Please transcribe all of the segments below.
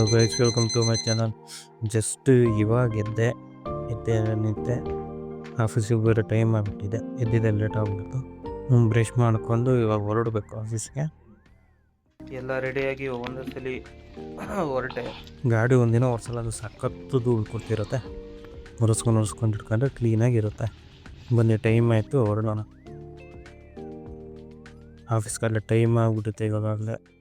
Hello guys welcome to my channel just ಇವಾಗ ಎದ್ದೆ ಎದ್ದೆ ನಿಂತೆ. ಆಫೀಸಿಗೆ ಬರೋ ಟೈಮ್ ಆಗಿಬಿಟ್ಟಿದೆ. ಎದ್ದಿದೆ ಲೇಟ್ ಆಗಿಬಿಟ್ಟು ಬ್ರಷ್ ಮಾಡ್ಕೊಂಡು ಇವಾಗ ಹೊರಡಬೇಕು ಆಫೀಸ್ಗೆ ಎಲ್ಲ ರೆಡಿಯಾಗಿ ಒಂದೇ ಸಲ ಹೊರಟೆ. ಗಾಡಿ ಒಂದಿನ ಓಡಿಸಲ್ಲ ಅದು ಸಖತ್ತು ಧೂಳು ಕೊಡ್ತಿರುತ್ತೆ. ಒರೆಸ್ಕೊಂಡು ಒರೆಸ್ಕೊಂಡು ಇಟ್ಕೊಂಡ್ರೆ ಕ್ಲೀನಾಗಿರುತ್ತೆ ಬನ್ನಿ ಟೈಮ್ ಆಯಿತು ಹೊರಡೋಣ. ಆಫೀಸ್ಗೆಲ್ಲ ಟೈಮ್ ಆಗಿಬಿಡುತ್ತೆ ಇವಾಗಲೇ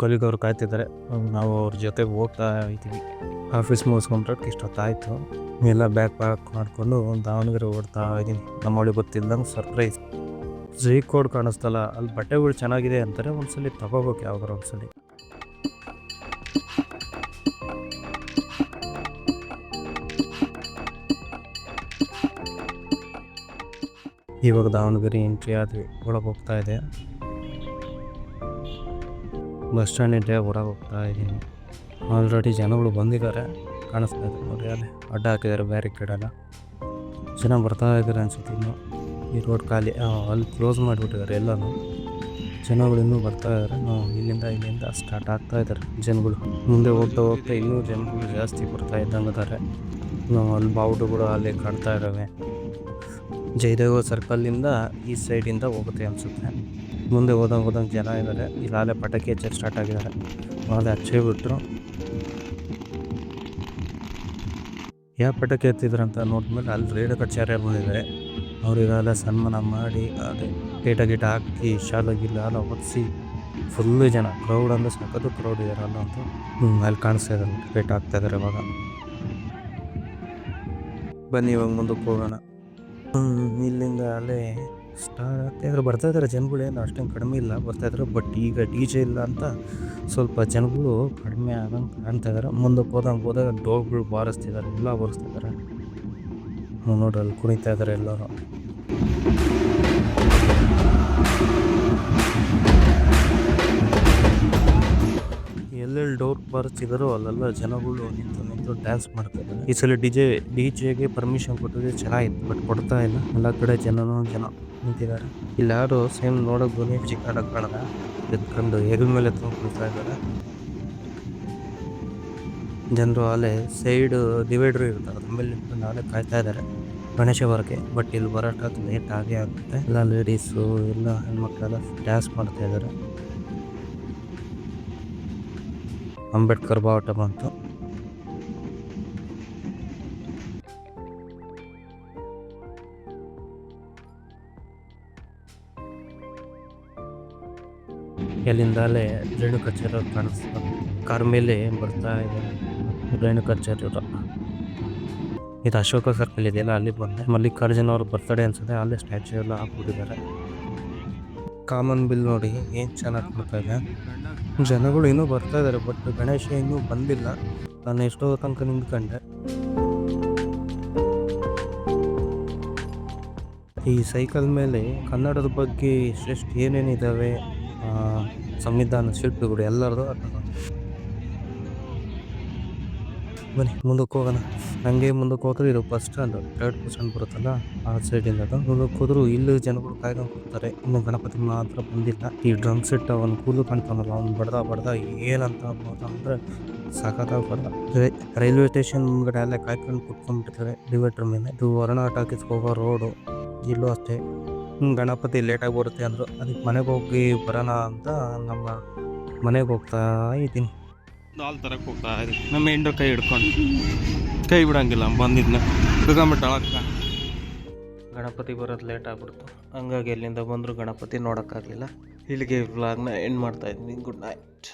ಕೊಲಿಗೆ ಅವ್ರು ಕಾಯ್ತಿದ್ದಾರೆ. ನಾವು ಅವ್ರ ಜೊತೆಗೆ ಹೋಗ್ತಾ ಇದ್ದೀವಿ. ಆಫೀಸ್ ಮುಗಿಸ್ಕೊಂಡ್ರೆ ಇಷ್ಟೊತ್ತಾಯಿತು. ಎಲ್ಲ ಬ್ಯಾಗ್ ಪ್ಯಾಕ್ ಮಾಡಿಕೊಂಡು ದಾವಣಗೆರೆ ಓಡ್ತಾ ಇದ್ದೀನಿ. ನಮ್ಮವಳಿ ಗೊತ್ತಿಲ್ಲದಂಗೆ ಸರ್ಪ್ರೈಸ್ ಝೀ ಕೋಡ್ ಕಾಣಿಸ್ತಲ್ಲ, ಅಲ್ಲಿ ಬಟ್ಟೆಗಳು ಚೆನ್ನಾಗಿದೆ ಅಂತಾರೆ, ಒಂದ್ಸಲಿ ತಗೋಬೇಕು ಯಾವ್ದಾರು ಒಂದ್ಸಲಿ. ಇವಾಗ ದಾವಣಗೆರೆ ಎಂಟ್ರಿ ಆದ್ವಿ. ಒಳಗೆ ಹೋಗ್ತಾ ಇದೆ. ಬಸ್ ಸ್ಟ್ಯಾಂಡ್ ಇದೆ ಹೊರಗೆ ಹೋಗ್ತಾ ಇದ್ದೀನಿ. ಆಲ್ರೆಡಿ ಜನಗಳು ಬಂದಿದ್ದಾರೆ, ಕಾಣಿಸ್ತಾ ಇದೆ ನೋಡಿ ಅಲ್ಲಿ ಅಡ್ಡ ಹಾಕಿದ್ದಾರೆ ಬ್ಯಾರಿಕೇಡ್ ಎಲ್ಲ. ಜನ ಬರ್ತಾ ಇದ್ದಾರೆ ಅನ್ಸುತ್ತೆ ಇನ್ನು. ಈ ರೋಡ್ ಖಾಲಿ ಅಲ್ಲಿ ಕ್ಲೋಸ್ ಮಾಡಿಬಿಟ್ಟಿದ್ದಾರೆ ಎಲ್ಲನೂ. ಜನಗಳು ಇನ್ನೂ ಬರ್ತಾ ಇದ್ದಾರೆ ನಾವು ಇಲ್ಲಿಂದ ಇಲ್ಲಿಂದ ಸ್ಟಾರ್ಟ್ ಆಗ್ತಾ ಇದ್ದಾರೆ ಜನಗಳು. ಮುಂದೆ ಹೋಗ್ತಾ ಹೋಗ್ತಾ ಇನ್ನೂ ಜನಗಳು ಜಾಸ್ತಿ ಬರ್ತಾ ಇದ್ದಂಗೆ ಇದ್ದಾರೆ. ನಾವು ಅಲ್ಲಿ ಬಾವುಟಗಳು ಅಲ್ಲಿ ಕಾಣ್ತಾ ಇದ್ದಾವೆ. ಜಯದೇವ ಸರ್ಕಲ್ಲಿಂದ ಈ ಸೈಡಿಂದ ಹೋಗುತ್ತೆ ಅನಿಸುತ್ತೆ. ಮುಂದೆ ಹೋದಂಗೆ ಹೋದಂಗೆ ಜನ ಇದ್ದಾರೆ. ಇಲ್ಲಿ ಅಲ್ಲೇ ಪಟಾಕಿ ಹಚ್ಚಕ್ಕೆ ಸ್ಟಾರ್ಟ್ ಆಗಿದ್ದಾರೆ. ಅಲ್ಲೇ ಹಚ್ಚೇ ಬಿಟ್ಟರು ಯಾವ ಪಟಾಕಿ ಹತ್ತಿದ್ರು ಅಂತ ನೋಡಿದ್ಮೇಲೆ ಅಲ್ಲಿ ರೇಣುಕಾಚಾರ್ಯ ಬಂದಿದ್ದಾರೆ. ಅವರಿಗೆಲ್ಲ ಸನ್ಮಾನ ಮಾಡಿ, ಅದೇ ಪೇಟ ಗೀಟ ಹಾಕಿ, ಶಾಲ ಗಿಲ್ಲ ಎಲ್ಲ ಹೊತ್ತಿಸಿ ಫುಲ್ಲು ಜನ ಕ್ರೌಡ್ ಅಂದರೆ ಸಾಕದು ಕ್ರೌಡ್ ಇದ್ದಾರೆ ಅಲ್ಲ ಅಂತ ಅಲ್ಲಿ ಕಾಣಿಸ್ತಾ ಇದ್ದಾರೆ ಪೇಟ ಹಾಕ್ತಾ ಇದ್ದಾರೆ ಇವಾಗ. ಬನ್ನಿ, ಇವಾಗ ಮುಂದಕ್ಕೆ ಹೋಗೋಣ. ಇಲ್ಲಿಂದ ಅಲ್ಲೇ ಸ್ಟಾರ್ಟ್ ಆಗ್ತಾ ಇದ್ರೆ. ಬರ್ತಾ ಇದ್ದಾರೆ ಜನಗಳು ಏನು ಅಷ್ಟೊಂದು ಕಡಿಮೆ ಇಲ್ಲ. ಬರ್ತಾ ಇದ್ದಾರೆ ಬಟ್ ಈಗ ಡಿ ಜೆ ಇಲ್ಲ ಅಂತ ಸ್ವಲ್ಪ ಜನಗಳು ಕಡಿಮೆ ಆಗಂಗೆ ಇದಾರೆ. ಮುಂದಕ್ಕೆ ಹೋದಂಗೆ ಹೋದಾಗ ಡೋಗ್ಗಳು ಬಾರಿಸ್ತಿದ್ದಾರೆ ಎಲ್ಲ ಬಾರಿಸ್ತಿದ್ದಾರೆ ನೋಡ್ರಿ ಅಲ್ಲಿ ಕುಣಿತಾ ಇದ್ದಾರೆ ಎಲ್ಲರೂ. ಡೋರ್ ಅಲ್ಲೆಲ್ಲ ಜನಗಳು ನಿಂತು ನಿಂತು ಡ್ಯಾನ್ಸ್ ಮಾಡ್ತಾರೆ ಈ ಸಲ ಡಿಜೆ ಡಿಜೆಗೆ ಪರ್ಮಿಷನ್ ಕೊಟ್ಟಿದ್ರೆ ಚೆನ್ನಾಗಿತ್ತು ಬಟ್ ಕೊಡ್ತಾ ಇಲ್ಲ. ಎಲ್ಲ ಕಡೆ ಜನನೂ ಜನ ನಿಂತಿದ್ದಾರೆ. ಇಲ್ಲ ಯಾರು ಸೇಮ್ ನೋಡೋಕೆ ಧ್ವನಿ ಚಿಕ್ಕಾಡ ಕಾಣದ ಎತ್ಕೊಂಡು ಹೆಗಲ್ ಮೇಲೆ ಎತ್ಕೊಂಡು ಇದ್ದಾರೆ. ಜನರು ಅಲ್ಲೇ ಸೈಡ್ ಡಿವೈಡರ್ ಇರ್ತಾರೆ. ಅದ್ರ ಮೇಲೆ ನಿಂತ್ಕೊಂಡು ಅಲ್ಲೇ ಕಾಯ್ತಾ ಇದ್ದಾರೆ. ಗಣೇಶ ಬರೋಕ್ಕೆ ಬಟ್ ಇಲ್ಲಿ ಬರೋಷ್ಟು ಲೇಟ್ ಆಗೇ ಆಗುತ್ತೆ. ಎಲ್ಲ ಲೇಡೀಸು ಎಲ್ಲ ಹೆಣ್ಮಕ್ಳೆಲ್ಲ ಡ್ಯಾನ್ಸ್ ಮಾಡ್ತಾ ಇದ್ದಾರೆ. ಅಂಬೇಡ್ಕರ್ ಬಾವುಟ ಬಂತು. ಎಲ್ಲಿಂದಲೇ ರೇಣುಕಾಚಾರ್ಯ ಕಾಣಿಸ್ತಾ ಕಾರ್ ಮೇಲೆ ಬರ್ತಾ ಇದೆ. ರೇಣುಕಾಚಾರ್ಯರು ಇದು ಅಶೋಕ ಸರ್ಕಲ್ ಇದೆಯಲ್ಲ, ಅಲ್ಲಿ ಬಂದೆ. ಮಲ್ಲಿಕಾರ್ಜುನ ಅವ್ರ ಬರ್ತಡೇ ಅನ್ಸುತ್ತೆ. ಅಲ್ಲೇ ಸ್ಟ್ಯಾಚು ಎಲ್ಲ ಹಾಕ್ಬಿಟ್ಟಿದ್ದಾರೆ. ಕಾಮನ್ ಬಿಲ್ ನೋಡಿ ಏನು ಚೆನ್ನಾಗಿ ಕೊಡ್ತಾ ಇದೆ. ಜನಗಳು ಇನ್ನೂ ಬರ್ತಾ ಇದ್ದಾರೆ ಬಟ್ ಗಣೇಶ ಇನ್ನೂ ಬಂದಿಲ್ಲ. ನಾನು ಎಷ್ಟೋ ತನಕ ನಿಂತ್ಕೊಂಡೆ. ಈ ಸೈಕಲ್ ಮೇಲೆ ಕನ್ನಡದ ಬಗ್ಗೆ ಎಷ್ಟೆಷ್ಟು ಏನೇನಿದ್ದಾವೆ ಸಂವಿಧಾನ ಶಿಲ್ಪಿಗಳು ಎಲ್ಲರದು ಬನ್ನಿ, ಮುಂದಕ್ಕೆ ಹೋಗೋಣ. ಹಂಗೆ ಮುಂದಕ್ಕೆ ಹೋದ್ರೆ ಇದು ಬಸ್ ಸ್ಟ್ಯಾಂಡ್ ಥರ್ಡ್ ಬಸ್ ಬರುತ್ತಲ್ಲ, ಆ ಸೈಡಿಂದ ಅದು. ಮುಂದಕ್ಕೆ ಹೋದ್ರು ಇಲ್ಲಿ ಜನಗಳು ಕಾಯ್ಕೊಂಡು ಹೋಗ್ತಾರೆ ಇನ್ನು ಗಣಪತಿ ಮಾತ್ರ ಬಂದಿಲ್ಲ. ಈ ಡ್ರಮ್ ಸೆಟ್ ಅವನ ಕೂದಲು ಕಾಣ್ತಾನಲ್ಲ, ಅವ್ನು ಬಡ್ದ ಬಡ್ದ ಏನಂತ ಅಂದ್ರೆ ಸಖತ್ತಾಗಿ ಬಡ್ದ ರೈಲ್ವೆ ಸ್ಟೇಷನ್ ಮುಂದ್ಗಡೆ ಅಲ್ಲೇ ಕಾಯ್ಕೊಂಡು ಕುತ್ಕೊಂಡ್ಬಿಟ್ಟಿದ್ದಾರೆ ಡಿವೈಡರ್ ಮೇಲೆ. ಇದು ವರ್ಣ ಟಾಕೀಸ್ಗೆ ಹೋಗೋ ರೋಡು ಇಲ್ಲೂ ಅಷ್ಟೇ. ಗಣಪತಿ ಲೇಟಾಗಿ ಬರುತ್ತೆ ಅಂದರು. ಅದಕ್ಕೆ ಮನೆಗೆ ಹೋಗಿ ಬರೋಣ ಅಂತ ನಮ್ಮ ಮನೆಗೆ ಹೋಗ್ತಾ ಇದ್ದೀನಿ. ಹಾಲು ತರಕ್ಕೆ ಹೋಗ್ತಾ ಇದೆ ನಮ್ಮ ಹೆಂಡ್ರ ಕೈ ಹಿಡ್ಕೊಂಡು. ಕೈ ಬಿಡಂಗಿಲ್ಲ ಬಂದಿದ್ನ. ಬಿಟ್ಟ ಗಣಪತಿ ಬರೋದು ಲೇಟ್ ಆಗ್ಬಿಡ್ತು. ಹಂಗಾಗಿ ಎಲ್ಲಿಂದ ಬಂದರೂ ಗಣಪತಿ ನೋಡೋಕ್ಕಾಗಲಿಲ್ಲ. ಇಲ್ಲಿಗೆ ವ್ಲಾಗ್ನ ಎಂಡ್ ಮಾಡ್ತಾ ಇದ್ದೀನಿ. Good night